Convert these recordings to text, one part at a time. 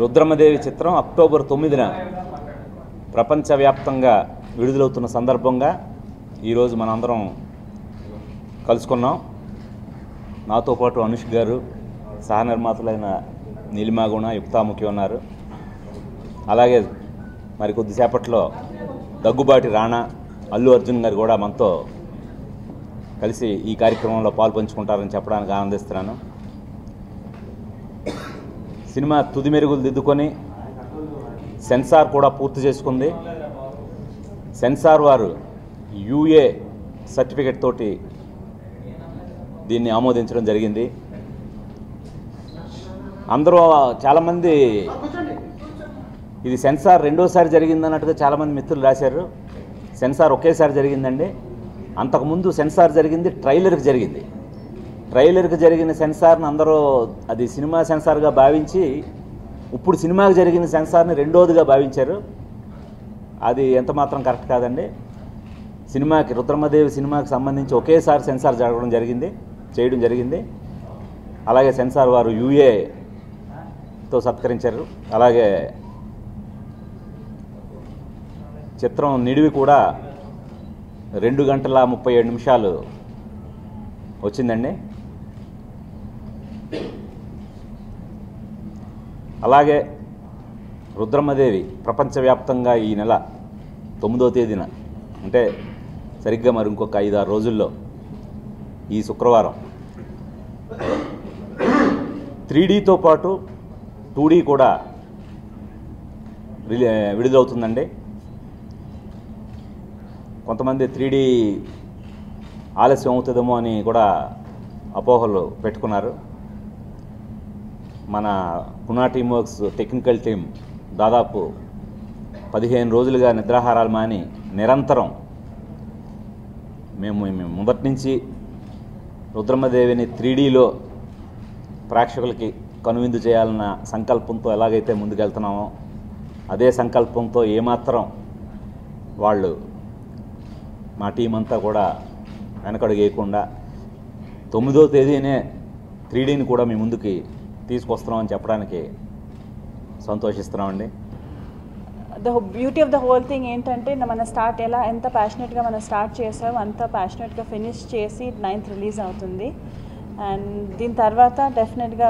రుద్రమదేవి చిత్రం అక్టోబర్ తొమ్మిదిన ప్రపంచవ్యాప్తంగా విడుదలవుతున్న సందర్భంగా ఈరోజు మనందరం కలుసుకున్నాం. నాతో పాటు అనుష్ గారు సహ నిర్మాతలైన నీలిమాగుణ యుక్తాముఖి ఉన్నారు. అలాగే మరి కొద్దిసేపట్లో దగ్గుబాటి రాణా అల్లు అర్జున్ గారు కూడా మనతో కలిసి ఈ కార్యక్రమంలో పాలు పంచుకుంటారని చెప్పడానికి ఆనందిస్తున్నాను. సినిమా తుది మెరుగులు దిద్దుకొని సెన్సార్ కూడా పూర్తి చేసుకుంది. సెన్సార్ వారు యూఏ సర్టిఫికెట్ తోటి దీన్ని ఆమోదించడం జరిగింది. అందరూ చాలామంది ఇది సెన్సార్ రెండోసారి జరిగిందన్నట్టుగా చాలామంది మిత్రులు రాశారు. సెన్సార్ ఒకేసారి జరిగిందండి. అంతకుముందు సెన్సార్ జరిగింది ట్రైలర్కి జరిగింది. ట్రైలర్కి జరిగిన సెన్సార్ని అందరూ అది సినిమా సెన్సార్గా భావించి ఇప్పుడు సినిమాకి జరిగిన సెన్సార్ని రెండోదిగా భావించారు. అది ఎంత మాత్రం కరెక్ట్ కాదండి. సినిమాకి రుద్రమదేవి సినిమాకి సంబంధించి ఒకేసారి సెన్సార్ జరగడం జరిగింది చేయడం జరిగింది. అలాగే సెన్సార్ వారు యూఏతో సత్కరించారు. అలాగే చిత్రం నిడివి కూడా రెండు గంటల ముప్పై ఏడు నిమిషాలు వచ్చిందండి. అలాగే రుద్రమదేవి ప్రపంచవ్యాప్తంగా ఈ నెల తొమ్మిదో తేదీన అంటే సరిగ్గా మరి ఇంకొక ఐదారు రోజుల్లో ఈ శుక్రవారం త్రీ డీతో పాటు టూ డీ కూడా విడుదలవుతుందండి. కొంతమంది త్రీ డీ ఆలస్యం అవుతుందేమో అని కూడా అపోహలు పెట్టుకున్నారు. మన Pune team works technical team దాదాపు పదిహేను రోజులుగా నిద్రాహారాలు మాని నిరంతరం మేము మేము మొదటి నుంచి రుద్రమదేవిని త్రీడీలో ప్రేక్షకులకి కనువిందు చేయాలన్న సంకల్పంతో ఎలాగైతే ముందుకెళ్తున్నామో అదే సంకల్పంతో ఏమాత్రం వాళ్ళు మా టీం అంతా కూడా వెనకడుగేయకుండా తొమ్మిదో తేదీనే త్రీ డీని కూడా మీ ముందుకి తీసుకొస్తున్నామని చెప్పడానికి సంతోషిస్తున్నామండి. The beauty of the whole thing ఏంటంటే మన స్టార్ట్ ఎలా ఎంత ప్యాషనెట్గా మనం స్టార్ట్ చేసామో అంత ప్యాషనెట్గా ఫినిష్ చేసి నైన్త్ రిలీజ్ అవుతుంది. అండ్ దీని తర్వాత డెఫినెట్గా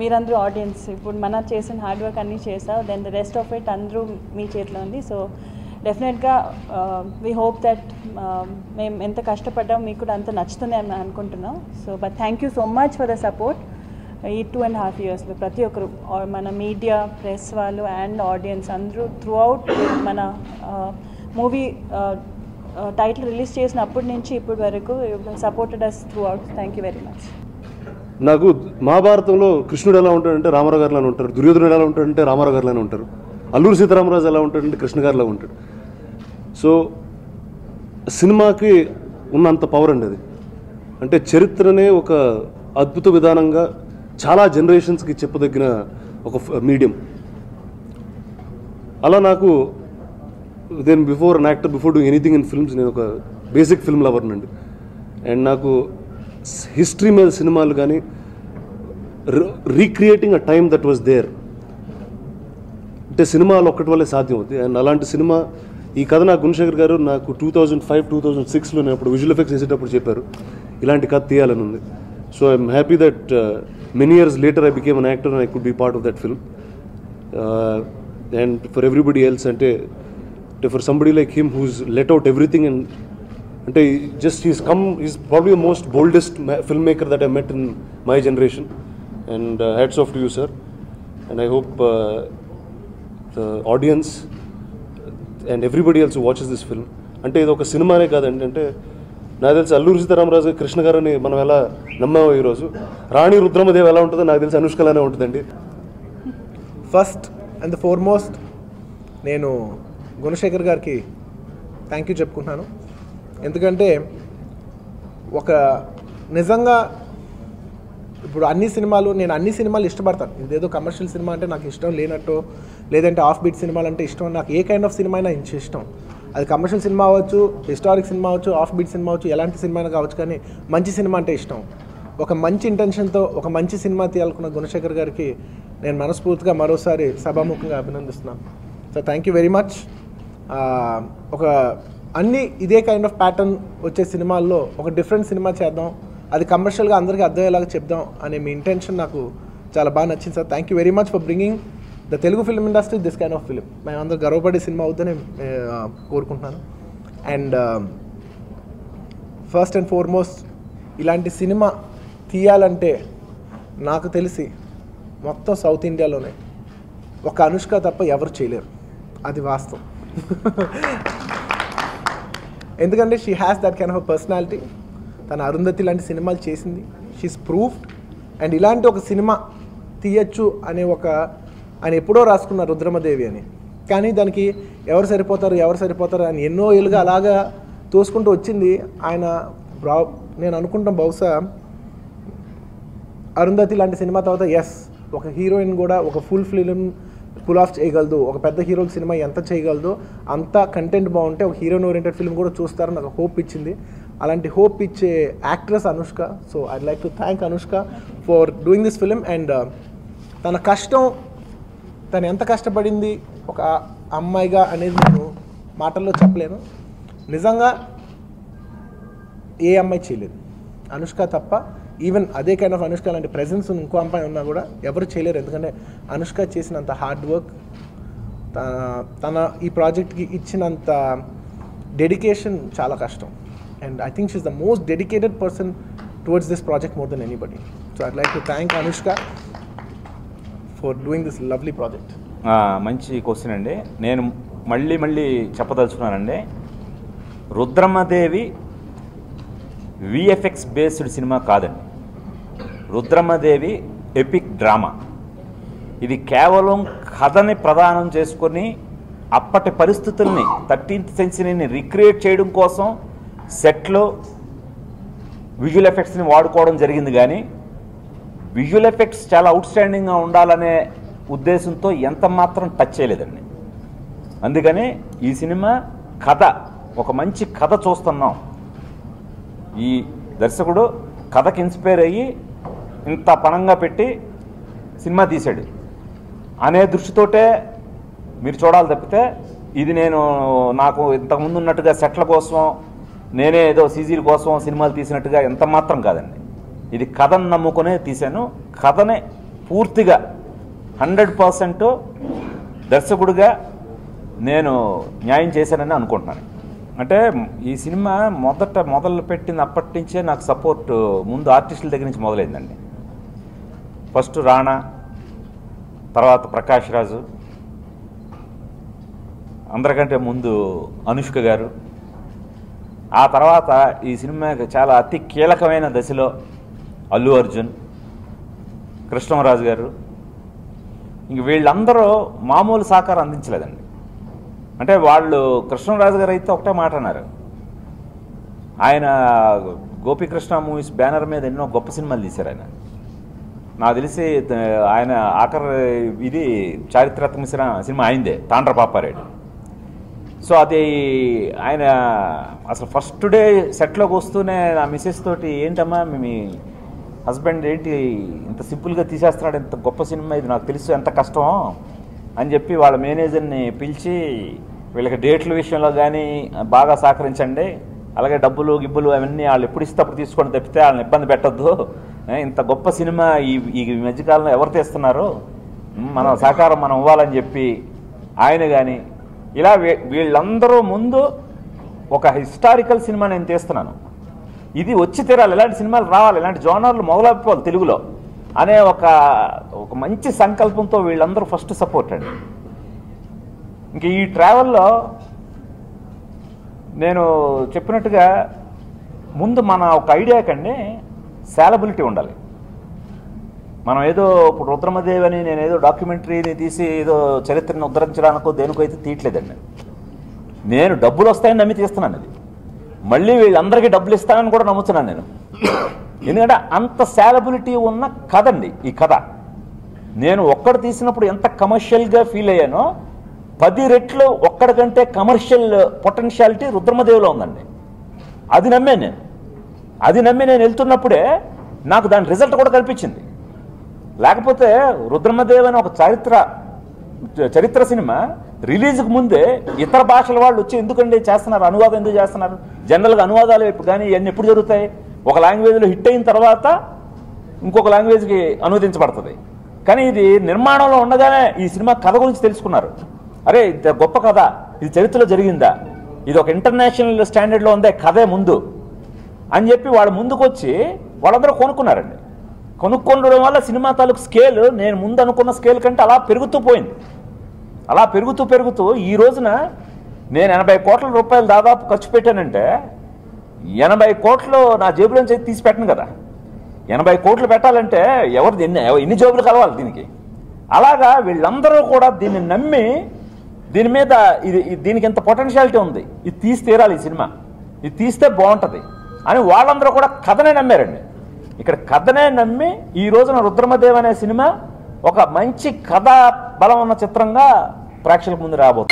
మీరందరూ ఆడియన్స్ ఇప్పుడు మన చేసిన హార్డ్ వర్క్ అన్నీ చేసావు then the rest of it అందరూ మీ చేతిలో ఉంది. సో డెఫినెట్గా వీ హోప్ దట్ మేము ఎంత కష్టపడ్డాం మీకు కూడా అంత నచ్చుతుంది అని అనుకుంటున్నాం. So but thank you so much for the support ఈ టూ అండ్ హాఫ్ ఇయర్స్లో ప్రతి ఒక్కరు మన మీడియా ప్రెస్ వాళ్ళు అండ్ ఆడియన్స్ అందరూ త్రూ అవుట్ మన మూవీ టైటిల్ రిలీజ్ చేసినప్పటి నుంచి ఇప్పటి వరకు supported us throughout thank you very much నాకు మహాభారతంలో కృష్ణుడు ఎలా ఉంటాడంటే రామారావు గారు ఉంటారు దుర్యోధనుడు ఎలా ఉంటాడంటే రామారావు గారు ఉంటారు. అల్లూరు సీతారామరాజు ఎలా ఉంటాడంటే కృష్ణగారిలో ఉంటాడు. సో సినిమాకి ఉన్నంత పవర్ అండి అది. అంటే చరిత్రనే ఒక అద్భుత విధానంగా చాలా జనరేషన్స్కి చెప్పదగిన ఒక మీడియం అలా నాకు then before an actor before do anything in films నేను ఒక బేసిక్ ఫిల్మ్ లవర్నండి అండ్ నాకు హిస్టరీ మీద సినిమాలు కానీ recreating a time that was there అంటే సినిమాలు ఒక్కటి వల్లే సాధ్యం అవుతుంది అండ్ అలాంటి సినిమా ఈ కథ నాకు గుణశేఖర్ గారు నాకు two thousand five two thousand సిక్స్లో నేను అప్పుడు విజువల్ ఎఫెక్ట్స్ చేసేటప్పుడు చెప్పారు. ఇలాంటి కథ తీయాలని ఉంది. So I'm happy that many years later I became an actor and I could be part of that film and for everybody else అంటే అంటే for somebody like him who's let out everything and అంటే just he's come is probably most boldest film maker that I met in my generation and hats off to you sir and I hope the audience and everybody else watches this film అంటే ఇది ఒక సినిమానే కాదండి అంటే నాకు తెలిసి అల్లూరి సీతారామరాజు కృష్ణ గారిని మనం ఎలా నమ్మామో ఈరోజు. రాణి రుద్రమదేవి ఎలా ఉంటుందో నాకు తెలిసి అనుష్కలానే ఉంటుందండి. ఫస్ట్ అండ్ ద ఫోర్మోస్ట్ నేను గుణశేఖర్ గారికి థ్యాంక్ యూ చెప్పుకుంటున్నాను. ఎందుకంటే ఒక నిజంగా ఇప్పుడు అన్ని సినిమాలు నేను అన్ని సినిమాలు ఇష్టపడతాను. ఇదేదో కమర్షియల్ సినిమా అంటే నాకు ఇష్టం లేనట్టు లేదంటే ఆఫ్ బీట్ సినిమాలు అంటే ఇష్టం నాకు ఏ కైండ్ ఆఫ్ సినిమా అయినా ఇష్టం. అది కమర్షియల్ సినిమా అవ్వచ్చు హిస్టారిక్ సినిమా అవ్వచ్చు ఆఫ్ బీట్ సినిమా అవ్వచ్చు ఎలాంటి సినిమా అయినా కావచ్చు కానీ మంచి సినిమా అంటే ఇష్టం. ఒక మంచి ఇంటెన్షన్తో ఒక మంచి సినిమా తీయాలనుకున్న గుణశేఖర్ గారికి నేను మనస్ఫూర్తిగా మరోసారి సభాముఖంగా అభినందిస్తున్నాను. So thank you very much ఒక అన్ని ఇదే కైండ్ ఆఫ్ ప్యాటర్న్ వచ్చే సినిమాల్లో ఒక డిఫరెంట్ సినిమా చేద్దాం. అది కమర్షియల్గా అందరికీ అర్థమయ్యేలాగా చెప్దాం అనే మీ ఇంటెన్షన్ నాకు చాలా బాగా నచ్చింది sir thank you very much for bringing the Telugu film industry this kind of film మేము అందరూ గర్వపడే సినిమా అవుతుందని కోరుకుంటున్నాను. అండ్ ఫస్ట్ అండ్ ఫార్మోస్ట్ ఇలాంటి సినిమా తీయాలంటే నాకు తెలిసి మొత్తం సౌత్ ఇండియాలోనే ఒక అనుష్క తప్ప ఎవరు చేయలేరు. అది వాస్తవం. ఎందుకంటే she has that kind of personality తన అరుంధతి లాంటి సినిమాలు చేసింది. షీస్ ప్రూఫ్డ్ అండ్ ఇలాంటి ఒక సినిమా తీయచ్చు అనే ఒక ఆయన ఎప్పుడో రాసుకున్నారు రుద్రమదేవి అని. కానీ దానికి ఎవరు సరిపోతారు ఎవరు సరిపోతారు అని ఎన్నో ఏళ్ళుగా అలాగా తోసుకుంటూ వచ్చింది ఆయన నేను అనుకుంటాం బహుశా అరుంధతి లాంటి సినిమా తర్వాత ఎస్ ఒక హీరోయిన్ కూడా ఒక ఫుల్ ఫిలిం పుల్ ఆఫ్ చేయగలదు ఒక పెద్ద హీరోకి సినిమా ఎంత చేయగలదో అంత కంటెంట్ బాగుంటే ఒక హీరోయిన్ ఓరియంటెడ్ ఫిల్మ్ కూడా చూస్తారని నాకు హోప్ ఇచ్చింది. అలాంటి హోప్ ఇచ్చే actress Anushka so I like to thank Anushka for doing this film and తన కష్టం తను ఎంత కష్టపడింది ఒక అమ్మాయిగా అనేది నేను మాటల్లో చెప్పలేను. నిజంగా ఏ అమ్మాయి చేయలేదు. అనుష్క తప్ప ఈవెన్ అదే కైండ్ ఆఫ్ అనుష్క లాంటి ప్రెజెన్స్ ఇంకో అమ్మాయి ఉన్నా కూడా ఎవరు చేయలేరు. ఎందుకంటే అనుష్క చేసినంత హార్డ్ వర్క్ తన తన ఈ ప్రాజెక్ట్కి ఇచ్చినంత డెడికేషన్ చాలా కష్టం. And I think she's the most dedicated person towards this project more than anybody so I'd like to thank Anushka for doing this lovely project మంచి క్వశ్చన్ అండి. నేను మళ్ళీ మళ్ళీ చెప్పదలుచుకున్నానండి. రుద్రమ్మదేవి విఎఫ్ఎక్స్ బేస్డ్ సినిమా కాదండి. రుద్రమ్మదేవి ఎపిక్ డ్రామా ఇది కేవలం కథని ప్రధానం చేసుకొని అప్పటి పరిస్థితుల్ని థర్టీన్త్ సెంచరీని రిక్రియేట్ చేయడం కోసం సెట్లో విజువల్ ఎఫెక్ట్స్ని వాడుకోవడం జరిగింది కానీ విజువల్ ఎఫెక్ట్స్ చాలా అవుట్స్టాండింగ్గా ఉండాలనే ఉద్దేశంతో ఎంత మాత్రం టచ్ చేయలేదండి. అందుకని ఈ సినిమా కథ ఒక మంచి కథ చూస్తున్నాం. ఈ దర్శకుడు కథకి ఇన్స్పైర్ అయ్యి ఇంత పణంగా పెట్టి సినిమా తీశాడు. అనే దృష్టితోటే మీరు చూడాలి తప్పితే ఇది నేను నాకు ఇంతకుముందు ఉన్నట్టుగా సెట్ల కోసం నేనే ఏదో సీజీల కోసం సినిమాలు తీసినట్టుగా ఎంత మాత్రం కాదండి. ఇది కథను నమ్ముకునే తీశాను. కథనే పూర్తిగా హండ్రెడ్ పర్సెంట్ దర్శకుడిగా నేను న్యాయం చేశానని అనుకుంటున్నాను. అంటే ఈ సినిమా మొదట మొదలు పెట్టిన అప్పటి నుంచే నాకు సపోర్ట్ ముందు ఆర్టిస్టుల దగ్గర నుంచి మొదలైందండి. ఫస్ట్ రాణా తర్వాత ప్రకాష్ రాజు అందరికంటే ముందు అనుష్క గారు. ఆ తర్వాత ఈ సినిమాకి చాలా అతి కీలకమైన దశలో అల్లు అర్జున్ కృష్ణరాజు గారు. ఇంక వీళ్ళందరూ మామూలు సహకారం అందించలేదండి. అంటే వాళ్ళు కృష్ణరాజు గారు అయితే ఒకటే మాట అన్నారు. ఆయన గోపీకృష్ణ మూవీస్ బ్యానర్ మీద ఎన్నో గొప్ప సినిమాలు తీశారు ఆయన. నాకు తెలిసి ఆయన ఆఖరి ఇది చారిత్రాత్మక సినిమా అయిందే తాండ్ర పాపారేడు సో అది ఆయన అసలు ఫస్ట్ డే సెట్లోకి వస్తూనే నా మిస్సెస్ తోటి ఏంటమ్మా మేము హస్బెండ్ ఏంటి ఇంత సింపుల్గా తీసేస్తున్నాడు ఇంత గొప్ప సినిమా ఇది నాకు తెలుసు ఎంత కష్టం అని చెప్పి వాళ్ళ మేనేజర్ని పిలిచి వీళ్ళకి డేట్ల విషయంలో కానీ బాగా సహకరించండి అలాగే డబ్బులు గిబ్బులు అవన్నీ వాళ్ళు ఎప్పుడు ఇస్తే అప్పుడు తీసుకొని తప్పితే వాళ్ళని ఇబ్బంది పెట్టద్దు. ఇంత గొప్ప సినిమా ఈ ఈ మధ్యకాలంలో ఎవరు తీస్తున్నారు? మనం మన సహకారం మనం ఇవ్వాలని చెప్పి ఆయన కానీ ఇలా వీ- వీళ్ళందరూ ముందు ఒక హిస్టారికల్ సినిమా నేను తీస్తున్నాను. ఇది వచ్చి తీరాలి. ఇలాంటి సినిమాలు రావాలి? ఇలాంటి జోనర్లు మొదలైపోవాలి తెలుగులో? అనే ఒక ఒక మంచి సంకల్పంతో వీళ్ళందరూ ఫస్ట్ సపోర్ట్ అండి. ఇంక ఈ ట్రావెల్లో నేను చెప్పినట్టుగా ముందు మన ఒక ఐడియా కంటే శాలబిలిటీ ఉండాలి. మనం ఏదో ఇప్పుడు రుద్రమదేవి అని నేను ఏదో డాక్యుమెంటరీని తీసి ఏదో చరిత్రను ఉద్ధరించడానికో దేనికో అయితే తీయట్లేదండి. నేను డబ్బులు వస్తాయని నమ్మి తీస్తున్నాను అది. మళ్ళీ వీళ్ళందరికీ డబ్బులు ఇస్తానని కూడా నమ్ముతున్నాను నేను. ఎందుకంటే అంత శాలబిలిటీ ఉన్న కథ అండి ఈ కథ. నేను ఒక్కడు తీసినప్పుడు ఎంత కమర్షియల్గా ఫీల్ అయ్యానో పది రెట్లు ఒక్కడికంటే కమర్షియల్ పొటెన్షియాలిటీ రుద్రమదేవిలో ఉందండి. అది నమ్మాను నేను. అది నమ్మి నేను వెళ్తున్నప్పుడే నాకు దాని రిజల్ట్ కూడా కల్పించింది. లేకపోతే రుద్రమదేవ్ అనే ఒక చరిత్ర చరిత్ర సినిమా రిలీజ్కి ముందే ఇతర భాషల వాళ్ళు వచ్చి ఎందుకండి చేస్తున్నారు? అనువాదం ఎందుకు చేస్తున్నారు? జనరల్గా అనువాదాలు ఇప్పుడు కానీ ఇవన్నీ ఎప్పుడు జరుగుతాయి? ఒక లాంగ్వేజ్లో హిట్ అయిన తర్వాత ఇంకొక లాంగ్వేజ్కి అనువదించబడుతుంది. కానీ ఇది నిర్మాణంలో ఉండగానే ఈ సినిమా కథ గురించి తెలుసుకున్నారు. అరే ఇది గొప్ప కథ. ఇది చరిత్రలో జరిగిందా? ఇది ఒక ఇంటర్నేషనల్ స్టాండర్డ్లో ఉందే కథే ముందు అని చెప్పి వాళ్ళు ముందుకు వచ్చి వాళ్ళందరూ కొనుక్కున్నారండి. కొనుక్కొనడం వల్ల సినిమా తాలూకు స్కేల్ నేను ముందు అనుకున్న స్కేల్ కంటే అలా పెరుగుతూ పోయింది. అలా పెరుగుతూ పెరుగుతూ ఈ రోజున నేను ఎనభై కోట్ల రూపాయలు దాదాపు ఖర్చు పెట్టానంటే ఎనభై కోట్లు నా జేబులోంచి తీసి పెట్టను కదా. ఎనభై కోట్లు పెట్టాలంటే ఎవరు ఎన్ని ఎన్ని జేబులు కలవాలి దీనికి? అలాగా వీళ్ళందరూ కూడా దీన్ని నమ్మి దీని మీద ఇది ఇది- దీనికి ఇంత పొటెన్షియాలిటీ ఉంది. ఇది తీసి తీరాలి ఈ సినిమా. ఇది తీస్తే బాగుంటుంది అని వాళ్ళందరూ కూడా కథనే నమ్మారండి. ఇక్కడ కథనే నమ్మి ఈ రోజున రుద్రమదేవ్ అనే సినిమా ఒక మంచి కథ బలం ఉన్న చిత్రంగా ప్రేక్షకుల ముందు రాబోతుంది.